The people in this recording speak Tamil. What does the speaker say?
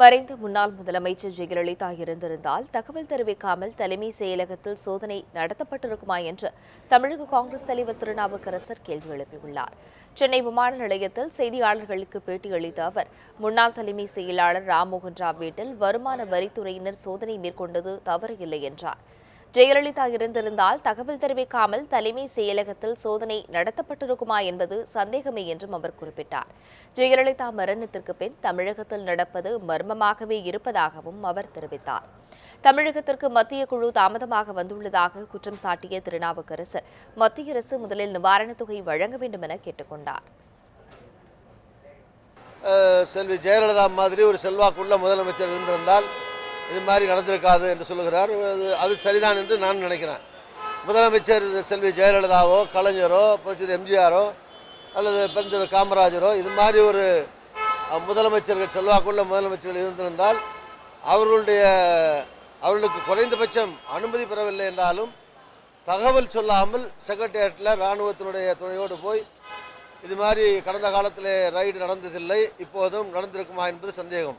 மறைந்த முன்னாள் முதலமைச்சர் ஜெயலலிதா இருந்திருந்தால் தகவல் தெரிவிக்காமல் தலைமை செயலகத்தில் சோதனை நடத்தப்பட்டிருக்குமா என்று தமிழக காங்கிரஸ் தலைவர் திருநாவுக்கரசர் கேள்வி எழுப்பியுள்ளார். சென்னை விமான நிலையத்தில் செய்தியாளர்களுக்கு பேட்டியளித்த அவர் முன்னாள் தலைமை செயலாளர் ராம்மோகன் ராவ் வீட்டில் வருமான வரித்துறையினர் சோதனை மேற்கொண்டது தவறு இல்லை என்றார். ஜெயலலிதா இருந்திருந்தால் தகவல் தெரிவிக்காமல் தலைமை செயலகத்தில் சோதனை நடத்தப்பட்டிருக்குமா என்பது சந்தேகமே என்றும் அவர் குறிப்பிட்டார். ஜெயலலிதா மரணத்திற்கு பின் தமிழகத்தில் நடப்பது மர்மமாகவே இருப்பதாகவும் அவர் தெரிவித்தார். தமிழகத்திற்கு மத்திய குழு தாமதமாக வந்துள்ளதாக குற்றம் சாட்டிய திருநாவுக்கரசர் மத்திய அரசு முதலில் நிவாரணத் தொகை வழங்க வேண்டும் என கேட்டுக்கொண்டார். செல்வி ஜெயலலிதா மாதிரி ஒரு செல்வாக்குள்ள முதலமைச்சர் இருந்திருந்தால் இது மாதிரி நடந்திருக்காது என்று சொல்லுகிறார். அது அது சரிதான் என்று நான் நினைக்கிறேன். முதலமைச்சர் செல்வி ஜெயலலிதாவோ கலைஞரோ புரட்சி எம்ஜிஆரோ அல்லது பெருந்தர் காமராஜரோ இது மாதிரி ஒரு முதலமைச்சர்கள் செல்வாக்குள்ள முதலமைச்சர்கள் இருந்திருந்தால் அவர்களுடைய அவர்களுக்கு குறைந்தபட்சம் அனுமதி பெறவில்லை என்றாலும் தகவல் சொல்லாமல் செக்ரட்டேரியட்டில் இராணுவத்தினுடைய துணையோடு போய் இது மாதிரி கடந்த காலத்தில் ரைடு நடந்ததில்லை இப்போதும் நடந்திருக்குமா என்பது சந்தேகம்.